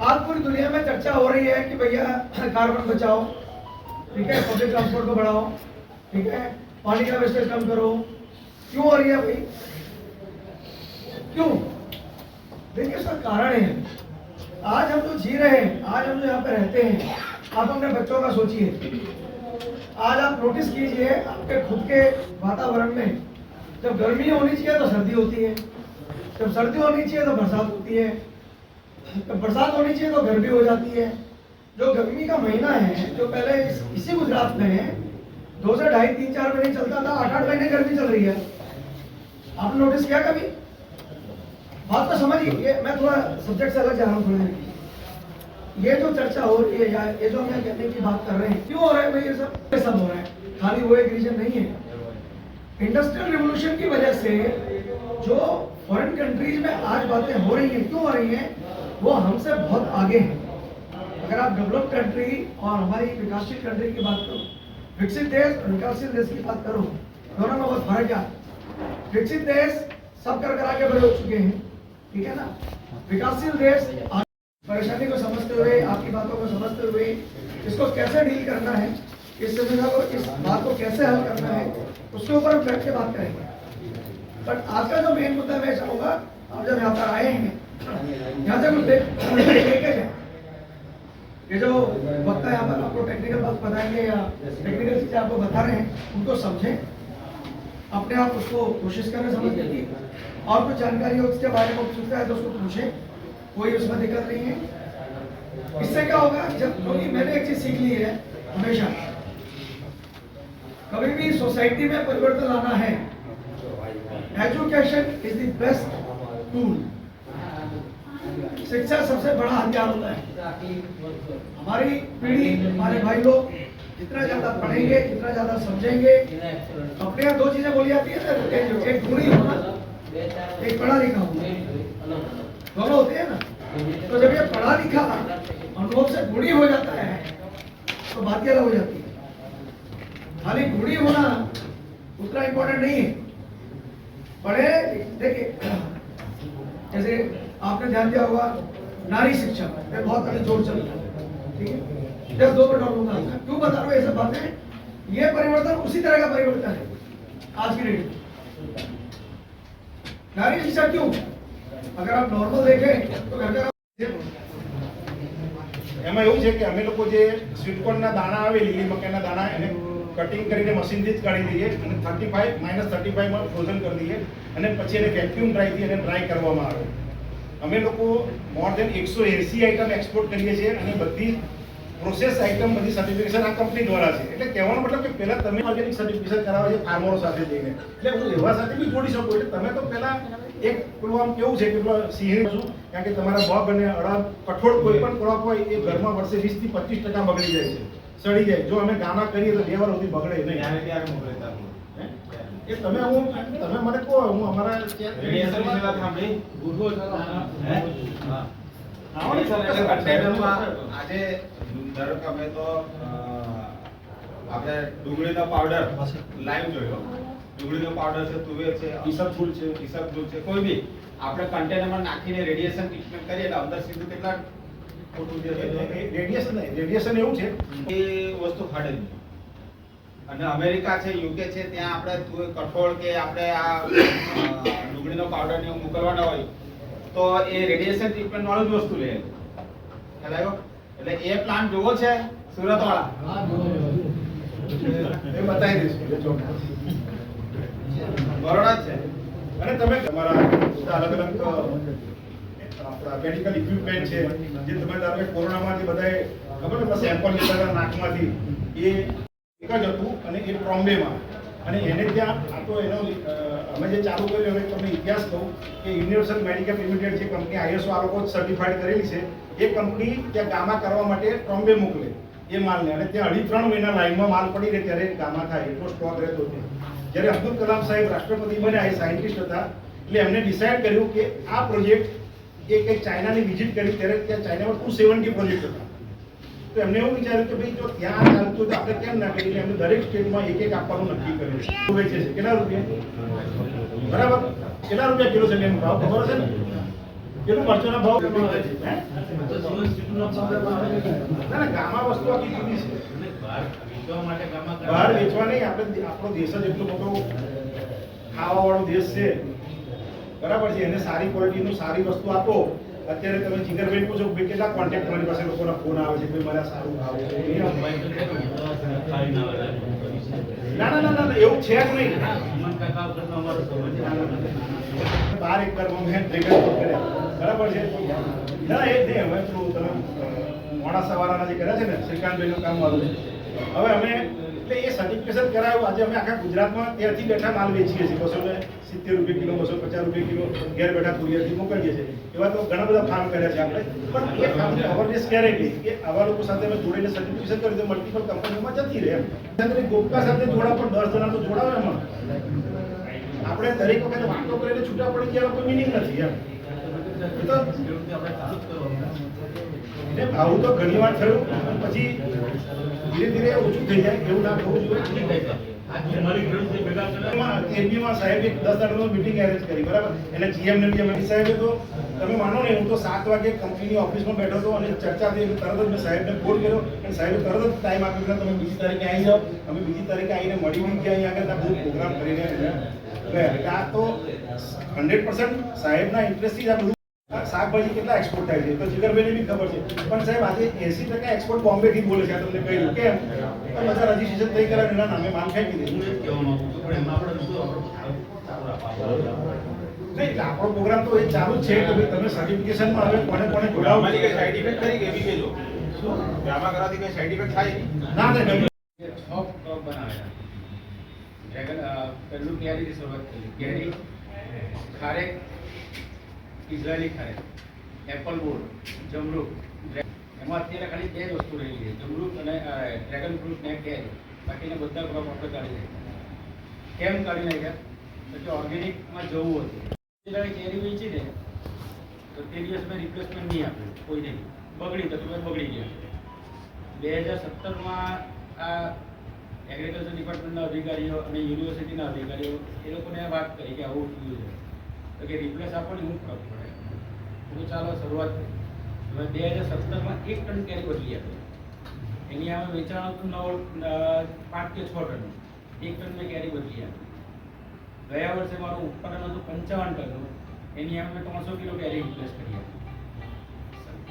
आज पूरी दुनिया में चर्चा हो रही है कि भैया कार्बन बचाओ, ठीक है? पब्लिक ट्रांसपोर्ट को बढ़ाओ, ठीक है? पानी का वेस्टेज कम करो। क्यों हो रही है भाई? क्यों? देखिए, इसका कारण है। आज हम जो जी रहे हैं, आज हम जो यहाँ पे रहते हैं। आप अपने बच्चों का सोचिए। आज आप नोटिस कीजिए आपके खुद के वातावरण में, जब गर्मी होनी चाहिए तो सर्दी होती है। जब सर्दी होनी चाहिए तो बरसात होती है। जब बरसात होनी चाहिए तो गर्मी हो जाती है। जो गर्मी का महीना है जो पहले इस, इसी गुजरात में है दो से ढाई तीन चार महीने चलता था आठ आठ महीने गर्मी चल रही है। आपने नोटिस किया कभी? बात तो समझिए मैं थोड़ा सब्जेक्ट से अलग जा रहा हूँ थोड़ी। ये जो चर्चा हो रही है या ये जो हम कहने की बात कर रहे हैं क्यों हो रहा है भाई ये सब? ये सब हो रहा है। खाली वो एक रीजन नहीं है। इंडस्ट्रियल रिवोल्यूशन की वजह से जो फॉरेन कंट्रीज़ में आज बातें हो रही हैं क्यों हो रही हैं? वो हमसे बहुत आगे हैं। अगर आप डेवलप कंट्री और हमारी विकासशील कंट्री की बात करो, विकसित देश और विकासशील देश की बात करो, दोनों में बहुत फ़र्क है? विकसित देश सब कर करा के बड़े हो चुके हैं, ठीक है ना? विकासशील देश परेशानी को समझते हुए, आपकी बातों को समझते हुए इसको कैसे डील करना है, इस समस्या को, इस बात को कैसे हल करना है, उसके ऊपर हम बैठ के बात करेंगे। बट आज का जो मेन मुद्दा मैं चाहूँगा जब यहाँ पर आए हैं, यहाँ से कुछ ये जो वक्ता यहाँ पर आपको टेक्निकल बात बताएँगे या टेक्निकल चीज़ें आपको बता रहे हैं, उनको समझें। अपने आप उसको कोशिश करें समझने की। और कुछ जानकारी हो उसके बारे में उत्सुकता है तो उसको पूछें। कोई उसमें दिक्कत नहीं है। इससे क्या होगा, जब क्योंकि मैंने एक चीज़ सीख ली है हमेशा। कभी भी सोसाइटी में परिवर्तन लाना है education is the best tool शिक्षा सबसे बड़ा हथियार होता है। हमारी पीढ़ी, हमारे भाई लोग जितना ज़्यादा पढ़ेंगे, जितना ज़्यादा समझेंगे, अपने यहाँ दो चीज़ें बोली जाती है ना, एक गुणी होना, एक पढ़ा लिखा होना। दोनों होते हैं ना। तो जब ये पढ़ा लिखा अनुभव से गुणी हो जाता है तो बात अलग हो जाती है? खाली गुणी होना उतना इम्पोर्टेंट नहीं है। पढ़े, देखिए आपने ध्यान दिया होगा नारी शिक्षा पे बहुत अभी जोर चल रहा है ठीक है दस दो मिनट और लूंगा क्यों बता रहा हूँ ये सब बातें ये परिवर्तन उसी तरह का परिवर्तन है आज की डेट में नारी शिक्षा क्यों अगर आप नॉर्मल देखें तो घर का એમાં એવું છે કે અમે લોકો જે સ્વીટકોર્નના દાણા આવે લીલી મકાઈના દાણા એને કટિંગ કરીને મશીનથી જ કાઢી દઈએ અને thirty five minus thirty ફાઈવમાં frozen કરી દઈએ અને પછી એને વેક્યુમ ડ્રાયથી એને ડ્રાય કરવામાં આવે અમે લોકો મોર દેન એકસો એસી આઇટમ એક્સપોર્ટ કરીએ છીએ અને બધી પ્રોસેસ આઇટમ બધી સર્ટિફિકેશન આ કંપની દ્વારા છે. એટલે કહેવાનો મતલબ કે પહેલા તમે ઓર્ગેનિક સર્ટિફિકેશન કરાવો છો ફાર્મરો સાથે જઈને. એટલે હું એવા સાથે બી જોડી શકું, એટલે તમે તો પહેલા એક પેલું આમ કેવું છે કે પેલું સિંહ કારણ કે તમારા બગ અને અડદ કઠોળ કોઈ પણ ક્રોપ હોય એ ઘરમાં વર્ષે વીસથી પચીસ ટકા બગડી જાય છે, સડી જાય. જો અમે ગામા કરીએ તો બે વાર સુધી બગડે નહીં ત્યારે ત્યારે મોકલે તારું. હે? એ તમે હું તમે મને કહો હું અમારા આજે ધારો કે અમે તો આપણે ડુંગળીનો પાવડર લાઈવ જોયો. ડુંગળીનો પાવડર છે તુવેર છે ઈસબગુલ છે. ઈસબગુલ છે કોઈ બી. આપણે કન્ટેનરમાં નાખીને રેડિયેશન ટ્રીટમેન્ટ કરીએ એટલે અંદર સીધું કેટલા રેડિયેશન રેડિયેશન એવું છે એ વસ્તુ ફાડે નહીં. અને અમેરિકા છે યુકે છે ત્યાં આપણે કઠોળ કે આપણે આ ડુંગળીનો પાવડર ને મોકલવાના હોય તો એ રેડિયેશન ટ્રીટમેન્ટ વાળું જ વસ્તુ લે. ખ્યાલ એટલે એ પ્લાન્ટ જોવો છે સુરત વાળા એ બતાવી દઈશું. બરોડા છે. અને તમે તમારા અલગ અલગ આપણા મેડિકલ ઇક્વિપમેન્ટ છે જે તમે કે કોરોનામાં જે બધાએ ખબર ને સેમ્પલ લીધા નાકમાંથી એ એક જ હતું અને એ ટ્રોમ્બેમાં અને એને ત્યાં, આ તો એનો અમે જે ચાલુ કર્યું, હવે તમને ઇતિહાસ કહું કે યુનિવર્સલ મેડિકલ લિમિટેડ જે કંપની આઈએસઓ આ લોકો સર્ટિફાઈડ કરેલી છે, એ કંપની ત્યાં ગામા કરવા માટે ટ્રોમ્બે મોકલે એ માલને. અને ત્યાં અઢી ત્રણ મહિના લાઈનમાં માલ પડી રહે ત્યારે ગામા થાય, એટલો સ્ટોક રહેતો ત્યાં જ્યારે અબ્દુલ કલામ સાહેબ રાષ્ટ્રપતિ બન્યા એ સાયન્ટિસ્ટ હતા, એટલે એમને ડિસાઈડ કર્યું કે આ પ્રોજેક્ટ એ કંઈક ચાઇનાની વિઝિટ કરી, ત્યારે ત્યાં ચાઇનામાં ટુ સેવન્ટી પ્રોજેક્ટ હતા. તો એમને એવું વિચાર્યું કે ભાઈ જો ત્યાં ચાલતું તો આપણે કેમ ના કરીએ? એમને દરેક સ્ટેટમાં એક એક આપવાનું નક્કી કર્યું વેચે છે? કેટલા રૂપિયા? બરાબર? કેટલા રૂપિયા કિલો છે બેન ભાવ? ખબર છે ને? કેટલું મરચાના ભાવ? ના ના ગામા વસ્તુ આખી જુદી છે. બહાર વેચવા નહીં આપણે આપણો દેશ જ એટલો મોટો ખાવા વાળો દેશ છે. બરાબર છે? એને સારી ક્વોલિટીનું સારી વસ્તુ આપો. અત્યારે તમે જીગરભાઈ પૂછો કે કેટલા કોન્ટેક્ટ તમારી પાસે લોકોના ફોન આવે છે? કે મારા સારું છે ને, ના ના ના એવું છે જ નહીં. બાર એક. બાર મેં ડ્રેગન કર્યા. બરાબર છે? ના એ નહીં. હવે પેલું તમે મોડા સવારના જે કર્યા છે ને શ્રીકાંતભાઈનું કામ વાળું હવે અમે એટલે એ સર્ટિફિકેશન કરાવ્યું. આજે અમે આખા ગુજરાતમાં ત્યાંથી બેઠા માલ વેચીએ છીએ. બસો ને સિત્તેર રૂપિયા કિલો બસો પચાસ રૂપિયા કિલો ઘેર બેઠા કુરિયરથી મોકલીએ છીએ. એવા તો ઘણા બધા ફાર્મ કર્યા છે આપણે. પણ એ ફાર્મ અવેરનેસ ક્યારે ગઈ કે આવા લોકો સાથે અમે જોડીને સર્ટિફિકેશન કરી તો મલ્ટિપલ કંપનીઓમાં જતી રહે એમ. સાથે ગોપકા સાથે જોડા પણ દસ જણા તો જોડાવે એમાં. આપણે દરેક વખતે વાતો કરીને છૂટા પડી ગયા કોઈ મિનિંગ નથી એમ. એ તો ખેડૂતને આપણે ચાલુ જ કરવાનું. એટલે આવું તો ઘણી વાર થયું પછી ધીરે ધીરે ઓછું થઈ જાય એવું ના થવું જોઈએ સાહેબ એક દસ દાડાનો મીટિંગ અરેન્જ કરી બરાબર? એટલે જીએમ ને બીએમ સાહેબે તો તમે માનો ને હું તો સાત વાગે કંપનીની ઓફિસમાં બેઠો હતો અને ચર્ચા થઈ તરત જ મેં સાહેબને ફોન કર્યો અને સાહેબે તરત જ ટાઈમ આપ્યો કે તમે બીજી તારીખે આવી જાઓ. અમે બીજી તારીખે આવીને મળી ગયા અહીંયા આગળ બધું પ્રોગ્રામ કરીને ગયા આ તો હંડ્રેડ પર્સન્ટ સાહેબના ઇન્ટરેસ્ટથી જ આ બધું આ શાકભાજી કેટલા એક્સપોર્ટ થાય છે? તો જીગરભાઈને બી ખબર છે. પણ સાહેબ આજે એસી ટકા એક્સપોર્ટ બોમ્બેથી થી બોલે છે તમને કહ્યું કેમ? બધા રજીસ્ટ્રેશન થઈ કરાવે એના નામે માલ ફેંકી દે હું એ કહેવા માંગુ છું, પણ એમાં આપણે શું આપણું ચાલુ રાખવા નહીં આપણો પ્રોગ્રામ તો એ ચાલુ જ છે કે ભાઈ તમે સર્ટિફિકેશનમાં હવે કોને કોને જોડાવો સાઈડ ઇફેક્ટ કરી કે એવી કહેજો આમાં કરવાથી કઈ સાઈડ ઇફેક્ટ થાય? ના ના. છ કપ બનાવ્યા. ડ્રેગન પહેલું કેરીથી શરૂઆત કરી કેરી ખારેક ઇઝરાયલી ખારેક એપલ બોર્ડ જમરૂક એમાં અત્યારે ખાલી બે વસ્તુ રહેલી છે. જમરૂક અને ડ્રેગન ફ્રૂટ ને કેર. બાકીના બધા ક્રોપ આપણે કાઢી નાખ્યા કેમ કાઢી નાખ્યા પછી ઓર્ગેનિકમાં જવું હતું. જ્યારે કેરી વેચી ને તો તે દિવસ મેં રિપ્લેસમેન્ટ નહીં આપ્યું નહીં બગડી તો તમે બગડી ગયા. બે હજાર સત્તરમાં આ એગ્રીકલ્ચર ડિપાર્ટમેન્ટના અધિકારીઓ અને યુનિવર્સિટીના અધિકારીઓ એ લોકોને વાત કરી કે આવું થયું છે. તો કે રિપ્લેસ આપો ને હું ફરક પડે હું ચાલો શરૂઆત કરી બે હજાર સત્તરમાં એક ટન કેરી બદલી આપી. એની અમે વેચાણ હતું નવ પાંચ કે છ ટન. એક ટન મેં કેરી બદલી આપી. ગયા વર્ષે મારું ઉત્પાદન હતું પંચાવન ટનનું. એની અમે ત્રણસો કિલો કેરી રિપ્લેસ કરી આપી.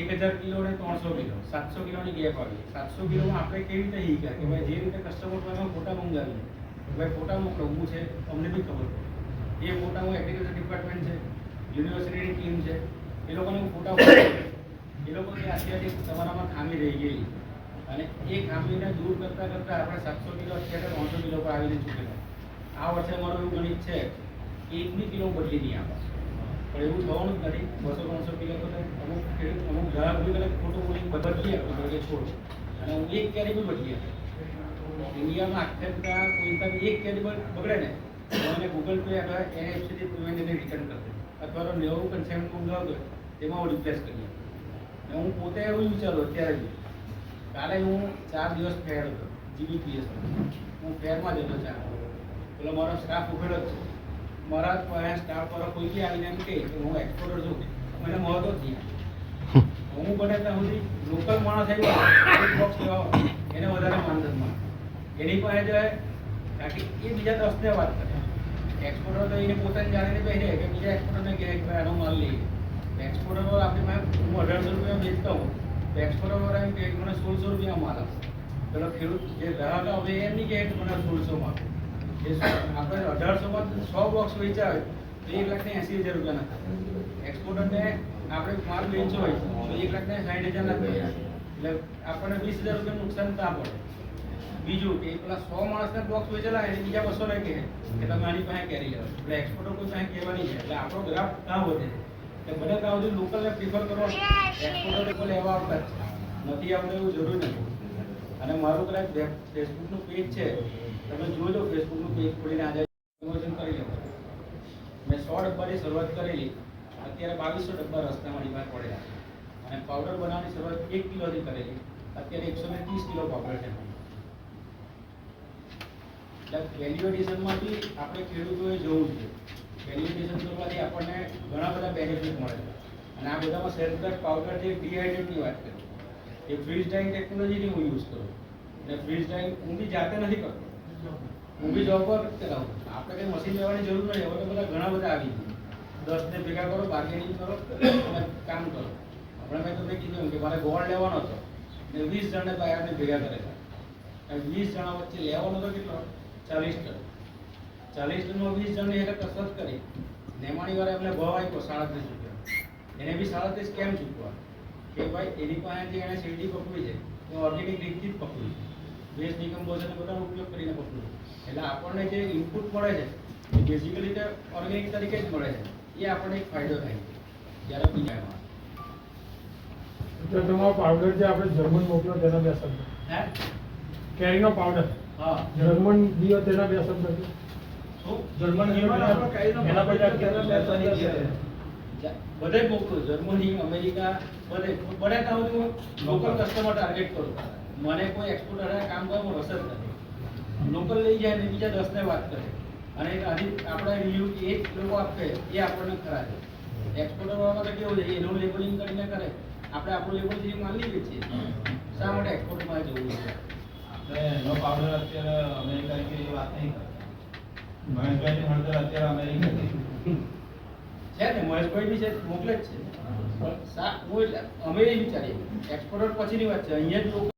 એક હજાર કિલો ને ત્રણસો કિલો. સાતસો કિલોની ગેપ આવી. સાતસો કિલોમાં આપણે કેવી રીતે શીખ્યા કે ભાઈ જે રીતે કસ્ટમર પાસે ફોટા મંગાવીએ ભાઈ ફોટા મોકલો, હું છે, અમને બી ખબર પડે. એ ફોટા હું એગ્રીકલ્ચર ડિપાર્ટમેન્ટ છે યુનિવર્સિટીની ટીમ છે. એ લોકોને હું ફોટા એ લોકો કે અત્યારે તમારામાં ખામી રહી ગઈ. અને એ ખામીને દૂર કરતાં કરતાં આપણે સાતસો કિલો અત્યારે ત્રણસો કિલો પર આવીને ચૂકેલા. આ વર્ષે અમારું એવું ગણિત છે એક બી કિલો બદલી નહીં આપે. પણ એવું થવાનું જ નથી. બસો ત્રણસો કિલો તો અમુક ખેડૂત અમુક ગ્રાહક બી કદાચ ખોટું બોલી બદલી આપે કે છોડ. અને હું એક કેરી બી બદલી આપે ઇન્ડિયામાં આખે બધા કોઈ એક કેરી બગ- બગડે ને એને ગૂગલ પે અથવા એનએફસીથી પેમેન્ટ એને રિટર્ન કરી દે. અથવા તો નેવું કન્સેન્ટ મંગાવતો હોય તેમાં હું રિપ્લેસ કરી દઉં હું પોતે એવું વિચારું અત્યારે કાલે હું ચાર દિવસ ફેર હતો જીબીપીએસ હું ફેરમાં જતો ચાર. પેલો મારો સ્ટાફ ઉભેલો જ છે. મારા પાસે સ્ટાફ વાળો કોઈ બી આવીને એમ કે હું એક્સપોર્ટર છું, મને મહત્વ થયા હું બને ત્યાં સુધી લોકલ માણસ આવ્યો બોક્સ એને વધારે માનદંડ સન્માન એની પાસે જો કારણ કે એ બીજા દસને વાત કરે. એક્સપોર્ટર તો એને પોતાને જાણીને બેસે, કે બીજા એક્સપોર્ટરને કહે કે માલ લઈએ. એક્સપોર્ટર વાળા આપણી હું અઢારસો રૂપિયા વેચતા હોઉં. તો એક્સપોર્ટર વાળા એમ કે મને સોળસો રૂપિયા માલ આપશે પેલો ખેડૂત જે ગ્રાહક આવે એમ નહીં કે મને સોળસો માં આપો. એ આપણે અઢારસોમાં સો બોક્સ હોય તો એક લાખને એંસી હજાર રૂપિયાના થાય. એક્સપોર્ટરને આપણે માલ વેચ્યો હોય, તો એક લાખ ને સાઠ હજાર ના થાય. એટલે આપણને વીસ હજાર રૂપિયા નુકસાન ના પડે. બીજું કે પેલા સો માણસને બોક્સ વેચેલા એને બીજા બસો કહે કે તમે આની પાસે કેરી. લેવા એટલે એક્સપોર્ટર કોઈ પાસે કહેવાની છે. એટલે આપણો ગ્રાફ ના વધે. એટલે બને ત્યાં સુધી લોકલને પ્રિફર કરો એક્સપોર્ટર લોકો લેવા આવતા નથી આવતા એવું જરૂર નથી. અને મારું કદાચ ફેસબુકનું પેજ છે. તમે જોજો, ફેસબુકનું પેજ ખોલીને આજે પ્રમોશન કરી લેવું મેં સો ડબ્બાની શરૂઆત કરેલી. અત્યારે બાવીસો ડબ્બા રસ્તામાં પાસે પડેલા. અને પાવડર બનાવવાની શરૂઆત એક કિલોથી કરેલી. અત્યારે એકસો ને ત્રીસ કિલો પાવડર છે. એટલે બી આપણે ખેડૂતોએ જોવું છે. વેલ્યુ એડિશન કરવાથી આપણને ઘણા બધા બેનિફિટ મળે છે. અને આ બધામાં સેલ્ફગટ પાવડર છે ડિહાઇડ્રેટની વાત કરી. એ ફ્રીઝ ડ્રાઈંગ ટેકનોલોજીની હું યુઝ કરું. અને ફ્રીઝ ડ્રાઈંગ હું બી જાતે નથી કરતો. હું બી જોબ પર કરાવું આપણે કંઈ મશીન લેવાની જરૂર નથી. હવે તો બધા ઘણા બધા આવી ગયા. દસ ને ભેગા કરો બાર્ગેનિંગ કરો અને કામ કરો. આપણે મેં તમને કીધું કે મારે ગોળ લેવાનો હતો. ને વીસ જણને બાયરને ભેગા કરેલા છે. વીસ જણા વચ્ચે લેવાનો હતો કેટલો? ચાલીસ ટન. ચાલીસ ટનમાં વીસ જણની એટલે કસરત કરી. નેમાણી વાળા એમને ભાવ આપ્યો સાડત્રીસ રૂપિયા. એને બી સાડત્રીસ કેમ ચૂકવા કે ભાઈ એની પાસેથી એને શેરડી પકવી છે. તો ઓર્ગેનિક રીતથી જ પકવી વેસ્ટ ડિકમ્પોઝન બધાનો ઉપયોગ કરીને પકવું એટલે આપણને જે ઇનપુટ મળે છે બેઝિકલી રીતે ઓર્ગેનિક તરીકે જ મળે છે. એ આપણને એક ફાયદો થાય છે જ્યારે બીજામાં તો તમારો પાવડર જે આપણે જર્મન મોકલો તેના બે શબ્દ. હે? કેરીનો પાવડર હા. જર્મન દિયો તેના બે શબ્દ છે. શું? જર્મન દિયો એના પાવડર પછી તેના બે શબ્દ છે. જા- બધે મોકલું જર્મની અમેરિકા બધે. બધે ત્યાં હું લોકલ કસ્ટમર ટાર્ગેટ કરું. મને કોઈ એક્સપોર્ટર કામ કરવામાં રસ જ નથી. લોકલ લઈ જાય ને બીજા દસને વાત કરે. અને આથી આપણે રિવ્યુ એ લોકો આપે એ આપણને ખરા છે એક્સપોર્ટર વાળા તો કેવું છે એનું લેબલિંગ કરીને કરે. આપણે આપણું લેબલ જે માલ લઈએ છીએ શા માટે એક્સપોર્ટમાં જવું છે? એનો પાવડર અત્યારે અમેરિકાની કે વાત નહીં કરે. મહેશભાઈની હળદર અત્યારે અમેરિકાની છે ને મહેશભાઈ બી છે મોકલે જ છે અમે એ વિચારીએ. એક્સપોર્ટર પછીની વાત છે. અહીંયા જ